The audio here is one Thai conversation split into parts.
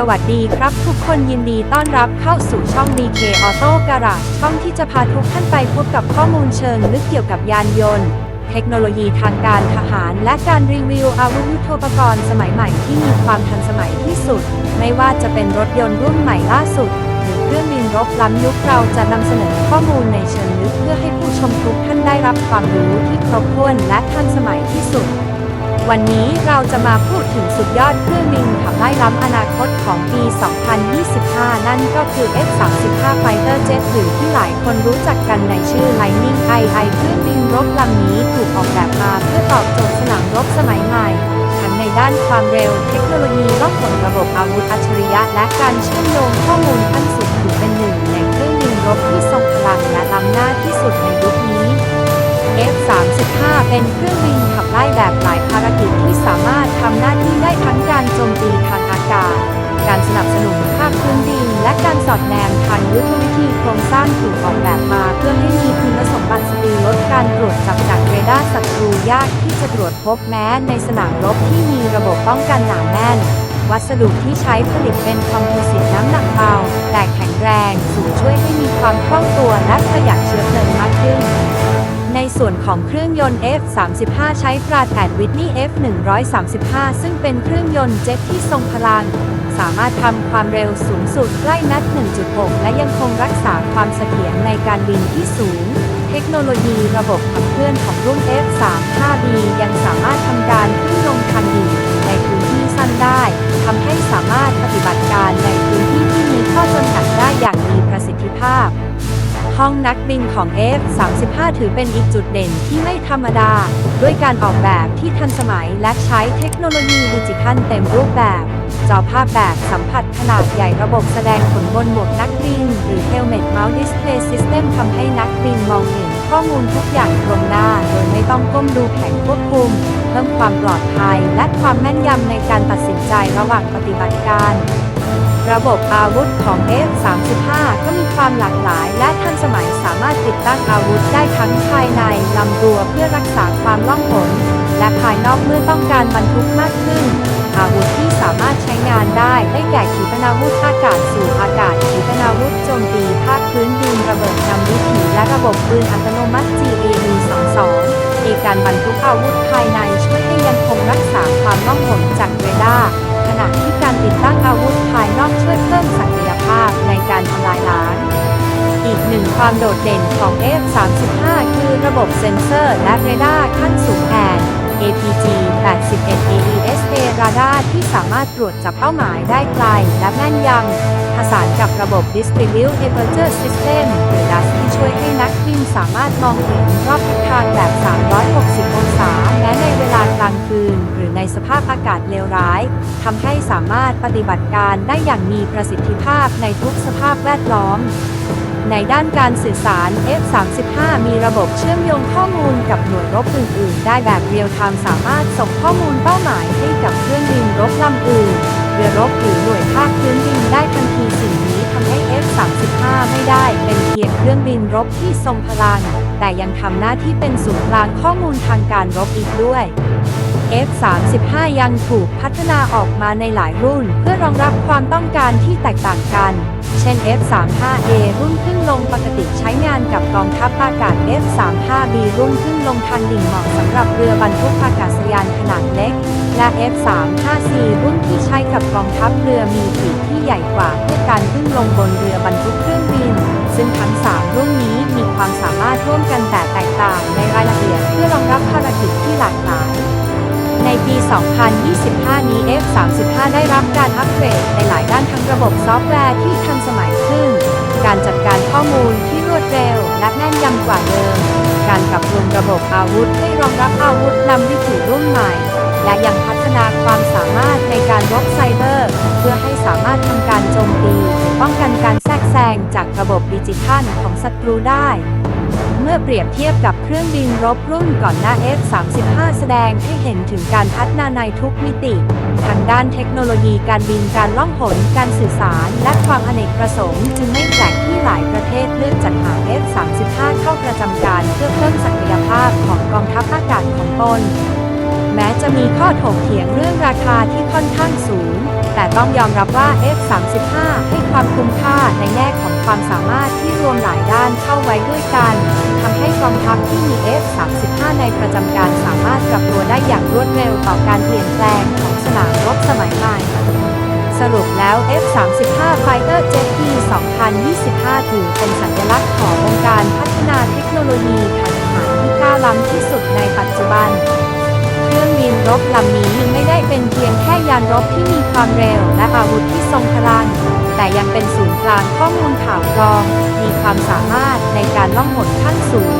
สวัสดีครับทุกคนยินดีต้อนรับเข้าสู่ช่อง DK Auto Garage ช่องที่จะพาทุกท่านไปพบกับข้อมูลเชิงลึกเกี่ยวกับยานยนต์ เทคโนโลยีทางการทหาร และการรีวิวอาวุธยุทโธปกรณ์สมัยใหม่ที่มีความทันสมัยที่สุด ไม่ว่าจะเป็นรถยนต์รุ่นใหม่ล่าสุด หรือเครื่องบินรบล้ำยุคเราจะนำเสนอข้อมูลในเชิงลึกเพื่อให้ผู้ชมทุกท่านได้รับความรู้ที่ครบถ้วนและทันสมัยที่สุด วันนี้เราจะมาพูดถึงสุดยอดเครื่องบินขับไล่ล้ำอนาคตของปี 2025 นั่นก็คือ F-35 Fighter Jet หรือที่หลายคนรู้จักกันในชื่อ Lightning II เครื่องบินรบลำนี้ถูกออกแบบมาเพื่อตอบโจทย์สนามรบสมัยใหม่ทั้งในด้านความเร็วเทคโนโลยีล่องหนระบบอาวุธอัจฉริยะ และการเชื่อมโยงข้อมูลขั้นสูงถือเป็นหนึ่งในเครื่องบินรบที่ทรงพลังและล้ำหน้าที่สุดในยุคนี้ เป็นเครื่องบินขับไล่แบบหลายภารกิจที่สามารถทำหน้าที่ได้ทั้งการโจมตีทางอากาศ การสนับสนุนภาคพื้นดิน และการสอดแนมทางยุทธวิธีโครงสร้างถูกออกแบบมา เพื่อให้มีคุณสมบัติสตีลดการตรวจจับจากเรดาร์ศัตรูยากที่จะตรวจพบแม้ในสนามรบที่มีระบบป้องกันหนาแน่น วัสดุที่ใช้ผลิตเป็นคอมโพสิตน้ำหนักเบา ส่วนของเครื่องยนต์ F35 ใช้ปราดแอดวิทนี่ F135 ซึ่งเป็นเครื่องยนต์เจ็ตที่ทรงพลัง สามารถทำความเร็วสูงสุดใกล้นัด 1.6 และยังคงรักษาความเสถียรในการบินที่สูง เทคโนโลยีระบบขับเคลื่อนของรุ่น F35B ยังสามารถทำการ ห้องนักบินของ F35 ถือเป็นอีกจุดเด่นที่ไม่ธรรมดา ด้วยการออกแบบที่ทันสมัยและใช้เทคโนโลยีดิจิทัลเต็มรูปแบบ จอภาพแบบสัมผัสขนาดใหญ่ระบบแสดงผลบนหมวกนักบิน หรือ Helmet Mount Display System ทำให้นักบินมองเห็นข้อมูลทุกอย่างตรงหน้า โดยไม่ต้องก้มดูแผงควบคุม เพิ่มความปลอดภัย และความแม่นยำในการตัดสินใจระหว่างปฏิบัติการ ระบบอาวุธของ F35 ก็มีความหลากหลาย และทันสมัยสามารถติดตั้งอาวุธได้ทั้งภายในลำตัวเพื่อรักษาความล่องหนและภายนอกเมื่อต้องการบรรทุกมากขึ้น อาวุธที่สามารถใช้งานได้ได้แก่ขีปนาวุธอากาศสู่อากาศขีปนาวุธโจมตีภาคพื้นดินระเบิดนำวิถีและระบบปืนอัตโนมัติ GAU-22 ในการบรรทุกอาวุธภายในช่วยให้ยังคงรักษาความล่องหนจากเรดาร์ ณะที่การติดตั้งอาวุธภายนอกช่วยเพิ่มศักยภาพในการทำลายล้าง อีกหนึ่งความโดดเด่นของ F35 คือระบบเซ็นเซอร์และเรดาร์ขั้นสูงแอน APG 81 AESA ราดาร์ที่สามารถตรวจจับเป้าหมายได้ไกลและแม่นยำผสานกับระบบ Distribute Aperture System หรือ DAS ที่ช่วยให้นักบินสามารถมองเห็นรอบทิศทางแบบ 360 องศาแม้ในเวลา กลางคืน หรือในสภาพอากาศเลวร้ายทำให้สามารถปฏิบัติการได้อย่างมีประสิทธิภาพในทุกสภาพแวดล้อม ในด้านการสื่อสาร F35 มีระบบเชื่อมโยงข้อมูลกับหน่วยรบอื่น ๆ ได้แบบเรียลไทม์สามารถส่งข้อมูลเป้าหมายให้กับเครื่องบินรบลำอื่นเรือรบหรือหน่วยภาคพื้นดินได้ทันทีสิ่งนี้ทำให้ F35 ไม่ได้เป็น รื่องบินรบที่ทรงพลัง แต่ยังทำหน้าที่เป็นศูนย์กลางข้อมูลทางการรบอีกด้วย F35 ยังถูกพัฒนาออกมาในหลายรุ่น เพื่อรองรับความต้องการที่แตกต่างกัน เช่น F35A รุ่นขึ้นลงปกติใช้งานกับกองทัพอากาศ F35B รุ่นขึ้นลงทางดิ่งเหมาะสำหรับเรือบรรทุกอากาศยาน และ F35C รุ่นที่ใช้กับกองทัพเรือมีปีกที่ใหญ่กว่าเพื่อการขึ้นลงบนเรือบรรทุกเครื่องบิน ซึ่งทั้ง 3 รุ่นนี้มีความสามารถร่วมกันแต่แตกต่างในรายละเอียดเพื่อรองรับภารกิจที่หลากหลาย ในปี 2025 นี้ F35 ได้รับการอัปเกรดในหลายด้านทั้งระบบซอฟต์แวร์ที่ทันสมัยขึ้น การจัดการข้อมูลที่รวดเร็วและแม่นยำกว่าเดิม การปรับปรุงระบบอาวุธให้รองรับอาวุธนำวิถีรุ่นใหม่ และยังพัฒนาความสามารถในการรบไซเบอร์ เพื่อให้สามารถทำการโจมตี ป้องกันการแทรกแซงจากระบบดิจิทัลของศัตรูได้ เมื่อเปรียบเทียบกับเครื่องบินรบรุ่นก่อนหน้า F35 แสดงให้เห็นถึงการพัฒนาในทุกมิติ ทางด้านเทคโนโลยีการบินการล่องหนการสื่อสาร และความอเนกประสงค์จึงไม่แปลกที่หลายประเทศเลือกจัดหา F35 เข้าประจำการเพื่อเพิ่มศักยภาพของกองทัพอากาศของตน แม้จะมีข้อถกเถียงเรื่องราคาที่ค่อนข้างสูง แต่ต้องยอมรับว่า F-35 ให้ความคุ้มค่าในแง่ของความสามารถที่รวมหลายด้านเข้าไว้ด้วยกันทำให้กองทัพที่มี F-35 ในประจำการสามารถปรับตัวได้อย่างรวดเร็วต่อการเปลี่ยนแปลงของสนามรบสมัยใหม่สรุปแล้ว F-35 Fighter Jet P 2025 ถือเป็นสัญลักษณ์ของวงการพัฒนาเทคโนโลยีทางทหารที่ก้าวล้ำที่สุดในปัจจุบัน รื่องบินรบลำนี้ไม่ได้เป็นเพียงแค่ยานรบที่มีความเร็วและอาวุธที่ทรงพลัง แต่ยังเป็นศูนย์กลางข้อมูลข่าวกรอง มีความสามารถในการล่องหนขั้นสูง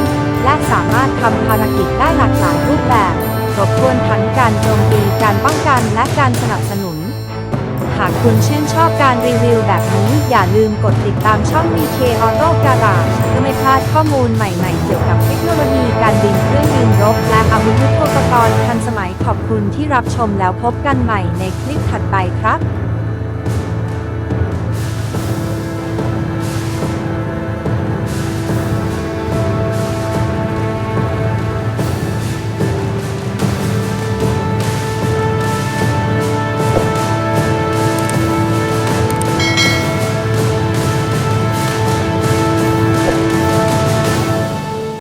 และสามารถทำภารกิจได้หลากหลายรูปแบบครบถ้วนทั้งการโจมตีการป้องกันและการสนับสนุน หากคุณชื่นชอบการรีวิวแบบนี้ อย่าลืมกดติดตามช่อง BK Auto Garage เพื่อไม่พลาดข้อมูลใหม่ๆ เกี่ยวกับเทคโนโลยีการบินเครื่องบินรบ และอาวุธยุทโธปกรณ์ทันสมัยขอบคุณที่รับชมแล้วพบกันใหม่ในคลิปถัดไปครับ